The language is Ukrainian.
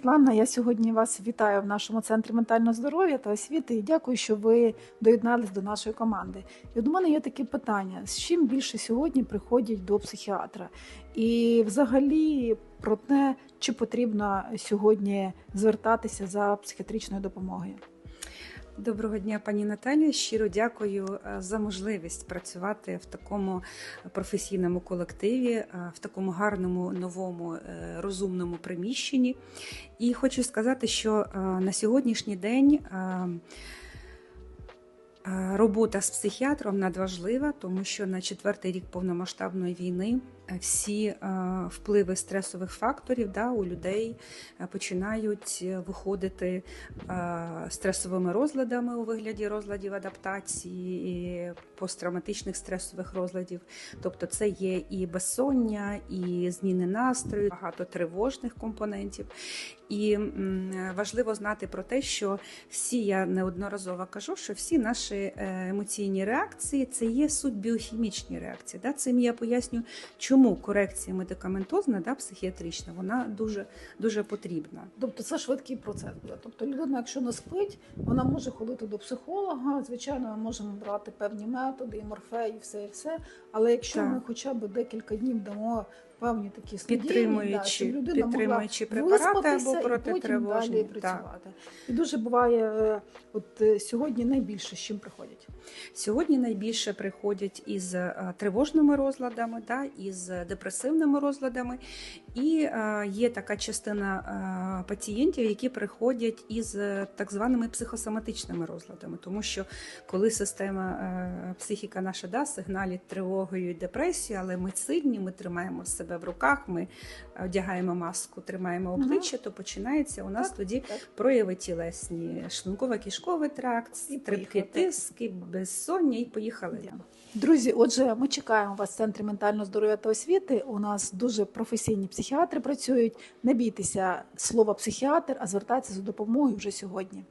Світлана, я сьогодні вас вітаю в нашому центрі ментального здоров'я та освіти і дякую, що ви доєднались до нашої команди. І от у мене є таке питання: з чим більше сьогодні приходять до психіатра? І взагалі про те, чи потрібно сьогодні звертатися за психіатричною допомогою? Доброго дня, пані Наталі. Щиро дякую е, за можливість працювати в такому професійному колективі, е, в такому гарному, новому, е, розумному приміщенні. І хочу сказати, що на сьогоднішній день. Е, Робота з психіатром надважлива, тому що на четвертий рік повномасштабної війни е, всі е, впливи стресових факторів да, у людей починають виходити стресовими розладами у вигляді розладів адаптації, і посттравматичних стресових розладів. Тобто, це є і безсоння, і зміни настрою, багато тривожних компонентів. І важливо знати про те, що всі я неодноразово кажу, що всі наші е, емоційні реакції це є суть біохімічні реакції. Да? Цим я поясню, чому корекція медикаментозна, да, психіатрична, вона дуже дуже потрібна. Тобто це швидкий процес буде. Тобто людина, якщо не спить, вона може ходити до психолога. Звичайно, ми можемо брати певні методи, і морфе, і все, і все. Але якщо Так. ми хоча б декілька днів дамо певні такі студії, Підтримуючі- щоб людина підтримуючі могла препарати або і потім далі так. працювати. І дуже буває, е, от е, сьогодні найбільше з чим приходять. Сьогодні найбільше приходять із е, тривожними розладами, да, із депресивними розладами, і е, є така частина е, пацієнтів, які приходять із так званими психосоматичними розладами, тому що коли система е, психіка наша да, сигналить тривогою і депресією, але ми сильні, ми тримаємо себе в руках, ми одягаємо маску, тримаємо обличчя, то починається у нас Так, тоді так. прояви тілесні, шлунково-кишковий тракт, стрибки тиски, безсоння і поїхали. Друзі, отже, ми чекаємо вас в центрі ментального здоров'я та освіти. У нас дуже професійні психіатри працюють. Не бійтеся слова психіатр, а звертайтеся за допомогою вже сьогодні.